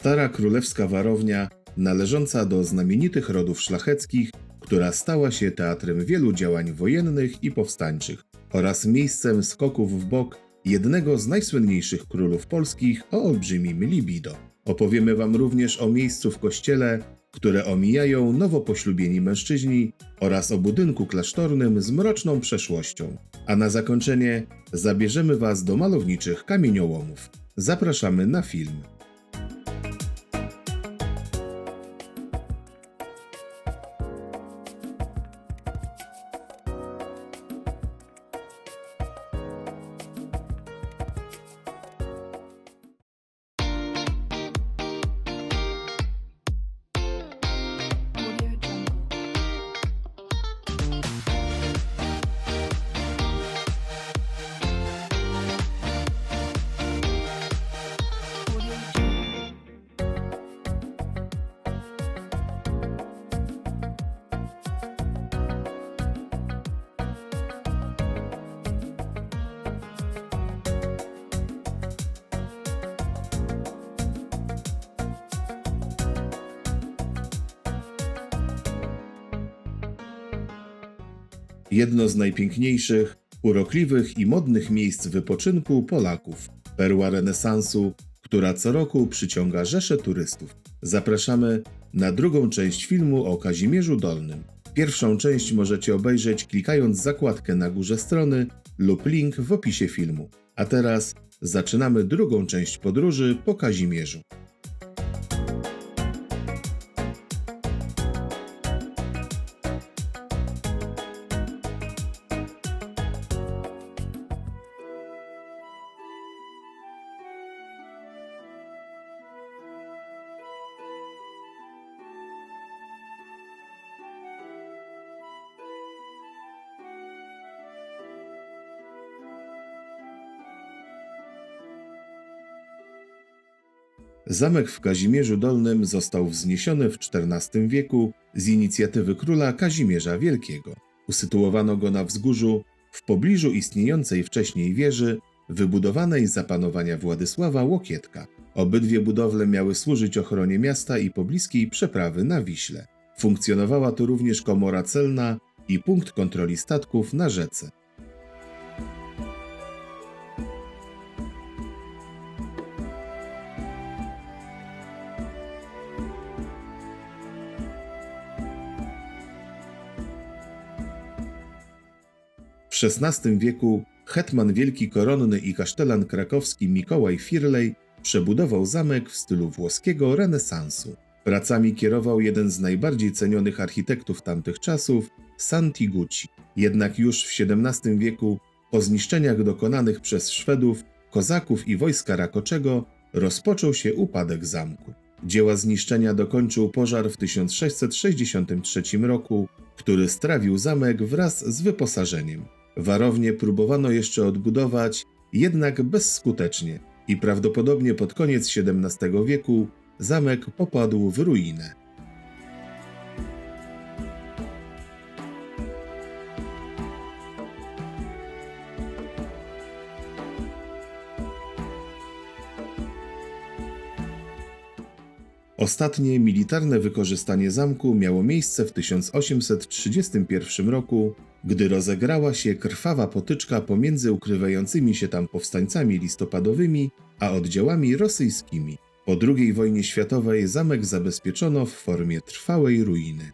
Stara królewska warownia, należąca do znamienitych rodów szlacheckich, która stała się teatrem wielu działań wojennych i powstańczych oraz miejscem skoków w bok jednego z najsłynniejszych królów polskich o olbrzymim libido. Opowiemy Wam również o miejscu w kościele, które omijają nowo poślubieni mężczyźni oraz o budynku klasztornym z mroczną przeszłością. A na zakończenie zabierzemy Was do malowniczych kamieniołomów. Zapraszamy na film. Jedno z najpiękniejszych, urokliwych i modnych miejsc wypoczynku Polaków. Perła renesansu, która co roku przyciąga rzesze turystów. Zapraszamy na drugą część filmu o Kazimierzu Dolnym. Pierwszą część możecie obejrzeć klikając zakładkę na górze strony lub link w opisie filmu. A teraz zaczynamy drugą część podróży po Kazimierzu. Zamek w Kazimierzu Dolnym został wzniesiony w XIV wieku z inicjatywy króla Kazimierza Wielkiego. Usytuowano go na wzgórzu w pobliżu istniejącej wcześniej wieży, wybudowanej za panowania Władysława Łokietka. Obydwie budowle miały służyć ochronie miasta i pobliskiej przeprawy na Wiśle. Funkcjonowała tu również komora celna i punkt kontroli statków na rzece. W XVI wieku hetman wielki koronny i kasztelan krakowski Mikołaj Firlej przebudował zamek w stylu włoskiego renesansu. Pracami kierował jeden z najbardziej cenionych architektów tamtych czasów, Santi Gucci. Jednak już w XVII wieku, po zniszczeniach dokonanych przez Szwedów, Kozaków i wojska Rakoczego, rozpoczął się upadek zamku. Dzieła zniszczenia dokończył pożar w 1663 roku, który strawił zamek wraz z wyposażeniem. Warownie próbowano jeszcze odbudować, jednak bezskutecznie i prawdopodobnie pod koniec XVII wieku zamek popadł w ruinę. Ostatnie militarne wykorzystanie zamku miało miejsce w 1831 roku, gdy rozegrała się krwawa potyczka pomiędzy ukrywającymi się tam powstańcami listopadowymi a oddziałami rosyjskimi. Po II wojnie światowej zamek zabezpieczono w formie trwałej ruiny.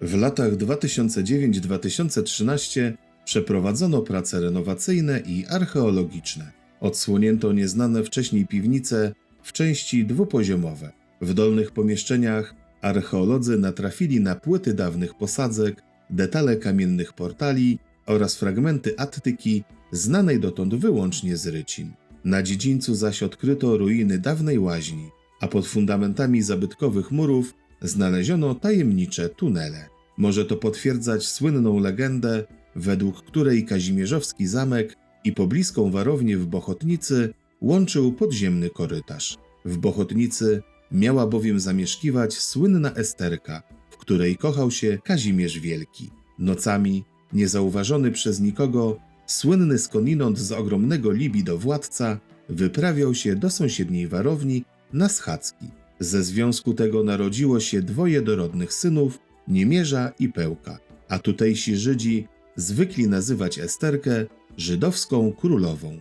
W latach 2009-2013 przeprowadzono prace renowacyjne i archeologiczne. Odsłonięto nieznane wcześniej piwnice w części dwupoziomowe. W dolnych pomieszczeniach archeolodzy natrafili na płyty dawnych posadzek, detale kamiennych portali oraz fragmenty attyki znanej dotąd wyłącznie z rycin. Na dziedzińcu zaś odkryto ruiny dawnej łaźni, a pod fundamentami zabytkowych murów znaleziono tajemnicze tunele. Może to potwierdzać słynną legendę, według której Kazimierzowski zamek i pobliską warownię w Bochotnicy łączył podziemny korytarz. W Bochotnicy miała bowiem zamieszkiwać słynna Esterka, w której kochał się Kazimierz Wielki. Nocami, niezauważony przez nikogo, słynny skądinąd z ogromnego libido władca wyprawiał się do sąsiedniej warowni na schadzki. Ze związku tego narodziło się dwoje dorodnych synów, Niemierza i Pełka, a tutejsi Żydzi zwykli nazywać Esterkę żydowską królową.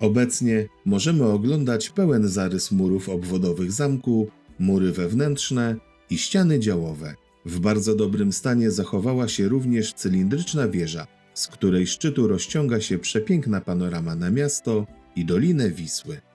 Obecnie możemy oglądać pełen zarys murów obwodowych zamku, mury wewnętrzne i ściany działowe. W bardzo dobrym stanie zachowała się również cylindryczna wieża, z której szczytu rozciąga się przepiękna panorama na miasto i dolinę Wisły.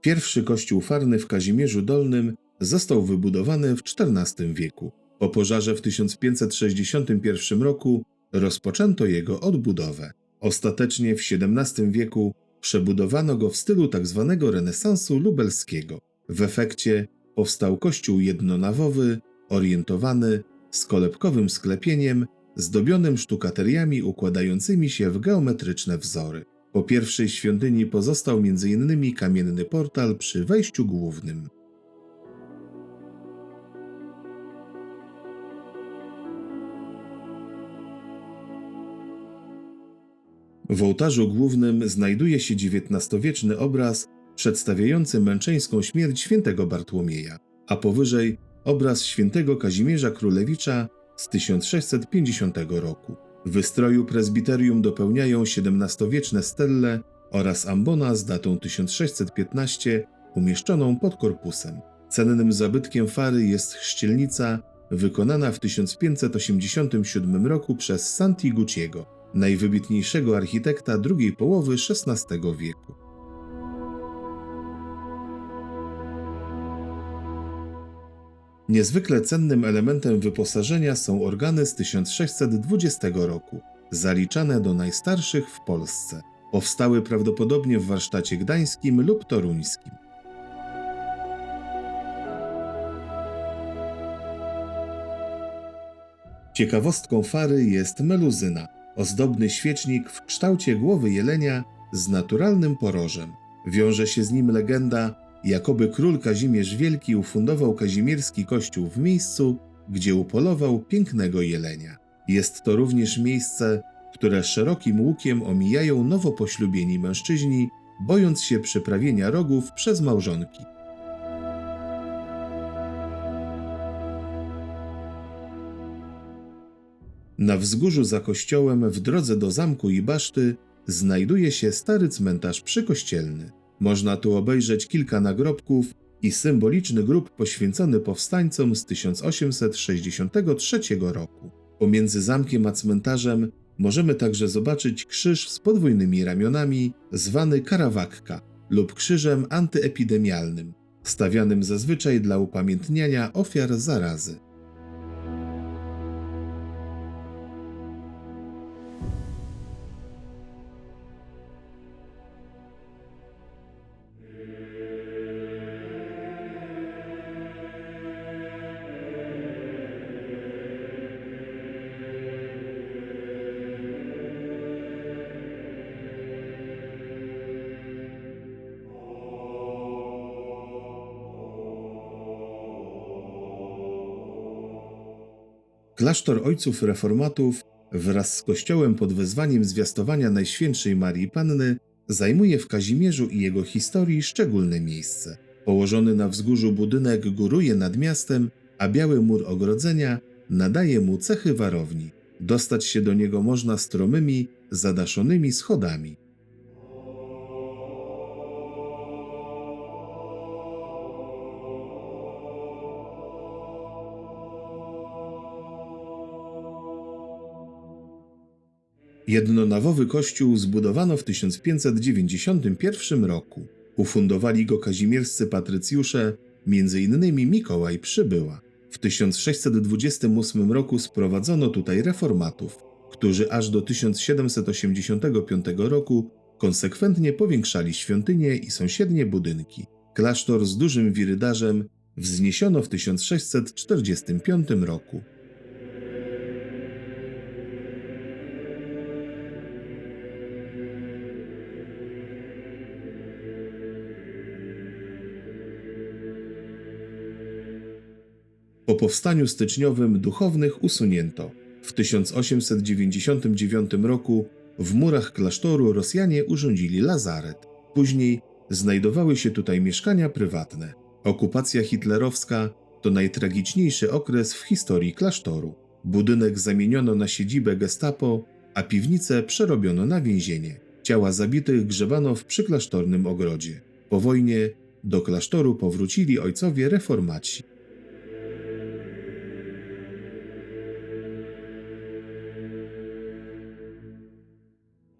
Pierwszy kościół farny w Kazimierzu Dolnym został wybudowany w XIV wieku. Po pożarze w 1561 roku rozpoczęto jego odbudowę. Ostatecznie w XVII wieku przebudowano go w stylu tzw. renesansu lubelskiego. W efekcie powstał kościół jednonawowy, orientowany, z kolebkowym sklepieniem, zdobionym sztukateriami układającymi się w geometryczne wzory. Po pierwszej świątyni pozostał m.in. kamienny portal przy wejściu głównym. W ołtarzu głównym znajduje się XIX-wieczny obraz przedstawiający męczeńską śmierć świętego Bartłomieja, a powyżej obraz świętego Kazimierza Królewicza z 1650 roku. Wystroju prezbiterium dopełniają XVII-wieczne stelle oraz ambona z datą 1615 umieszczoną pod korpusem. Cennym zabytkiem fary jest chrzcielnica wykonana w 1587 roku przez Santi Gucciego, najwybitniejszego architekta drugiej połowy XVI wieku. Niezwykle cennym elementem wyposażenia są organy z 1620 roku, zaliczane do najstarszych w Polsce. Powstały prawdopodobnie w warsztacie gdańskim lub toruńskim. Ciekawostką fary jest meluzyna, ozdobny świecznik w kształcie głowy jelenia z naturalnym porożem. Wiąże się z nim legenda, jakoby król Kazimierz Wielki ufundował kazimierski kościół w miejscu, gdzie upolował pięknego jelenia. Jest to również miejsce, które szerokim łukiem omijają nowo poślubieni mężczyźni, bojąc się przeprawienia rogów przez małżonki. Na wzgórzu za kościołem w drodze do zamku i baszty znajduje się stary cmentarz przykościelny. Można tu obejrzeć kilka nagrobków i symboliczny grób poświęcony powstańcom z 1863 roku. Pomiędzy zamkiem a cmentarzem możemy także zobaczyć krzyż z podwójnymi ramionami, zwany karawakka lub krzyżem antyepidemialnym, stawianym zazwyczaj dla upamiętniania ofiar zarazy. Klasztor Ojców Reformatów wraz z kościołem pod wezwaniem zwiastowania Najświętszej Marii Panny zajmuje w Kazimierzu i jego historii szczególne miejsce. Położony na wzgórzu budynek góruje nad miastem, a biały mur ogrodzenia nadaje mu cechy warowni. Dostać się do niego można stromymi, zadaszonymi schodami. Jednonawowy kościół zbudowano w 1591 roku. Ufundowali go kazimierscy patrycjusze, m.in. Mikołaj Przybyła. W 1628 roku sprowadzono tutaj reformatów, którzy aż do 1785 roku konsekwentnie powiększali świątynię i sąsiednie budynki. Klasztor z dużym wirydarzem wzniesiono w 1645 roku. Powstaniu styczniowym duchownych usunięto. W 1899 roku w murach klasztoru Rosjanie urządzili lazaret. Później znajdowały się tutaj mieszkania prywatne. Okupacja hitlerowska to najtragiczniejszy okres w historii klasztoru. Budynek zamieniono na siedzibę gestapo, a piwnicę przerobiono na więzienie. Ciała zabitych grzebano w przyklasztornym ogrodzie. Po wojnie do klasztoru powrócili ojcowie reformaci.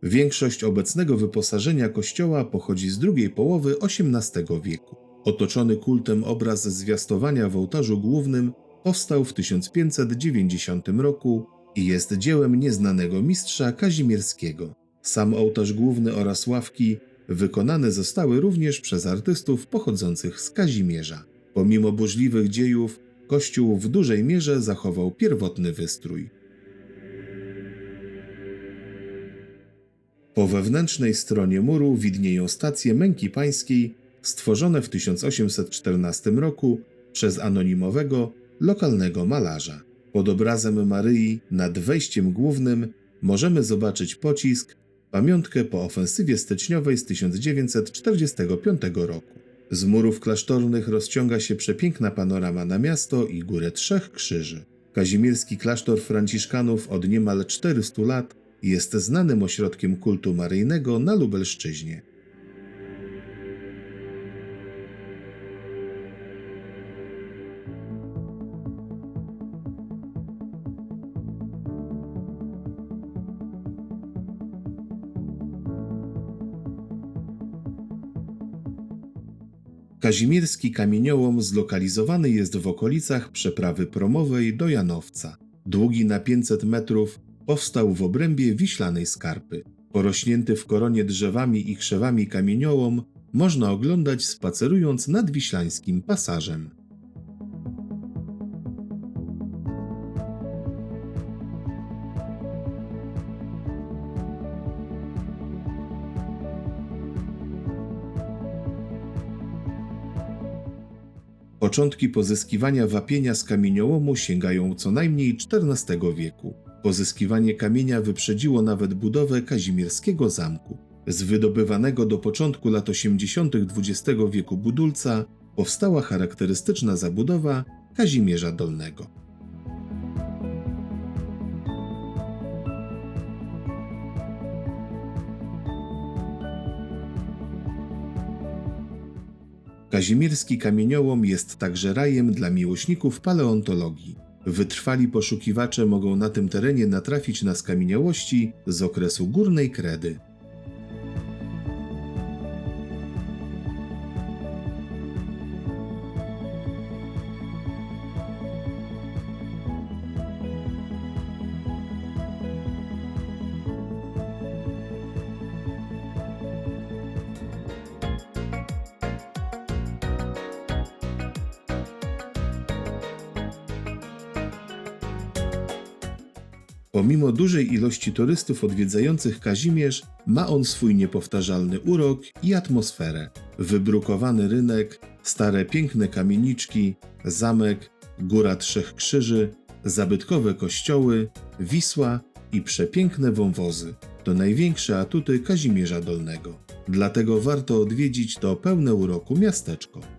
Większość obecnego wyposażenia kościoła pochodzi z drugiej połowy XVIII wieku. Otoczony kultem obraz zwiastowania w ołtarzu głównym powstał w 1590 roku i jest dziełem nieznanego mistrza kazimierskiego. Sam ołtarz główny oraz ławki wykonane zostały również przez artystów pochodzących z Kazimierza. Pomimo burzliwych dziejów, kościół w dużej mierze zachował pierwotny wystrój. Po wewnętrznej stronie muru widnieją stacje męki pańskiej stworzone w 1814 roku przez anonimowego, lokalnego malarza. Pod obrazem Maryi nad wejściem głównym możemy zobaczyć pocisk, pamiątkę po ofensywie styczniowej z 1945 roku. Z murów klasztornych rozciąga się przepiękna panorama na miasto i górę Trzech Krzyży. Kazimierski klasztor Franciszkanów od niemal 400 lat jest znanym ośrodkiem kultu maryjnego na Lubelszczyźnie. Kazimierski kamieniołom zlokalizowany jest w okolicach przeprawy promowej do Janowca. Długi na 500 metrów, powstał w obrębie wiślanej skarpy. Porośnięty w koronie drzewami i krzewami kamieniołom można oglądać spacerując nad wiślańskim pasażem. Początki pozyskiwania wapienia z kamieniołomu sięgają co najmniej XIV wieku. Pozyskiwanie kamienia wyprzedziło nawet budowę kazimierskiego zamku. Z wydobywanego do początku lat 80. XX wieku budulca powstała charakterystyczna zabudowa Kazimierza Dolnego. Kazimierski kamieniołom jest także rajem dla miłośników paleontologii. Wytrwali poszukiwacze mogą na tym terenie natrafić na skamieniałości z okresu górnej kredy. Pomimo dużej ilości turystów odwiedzających Kazimierz, ma on swój niepowtarzalny urok i atmosferę. Wybrukowany rynek, stare piękne kamieniczki, zamek, góra trzech krzyży, zabytkowe kościoły, Wisła i przepiękne wąwozy to największe atuty Kazimierza Dolnego. Dlatego warto odwiedzić to pełne uroku miasteczko.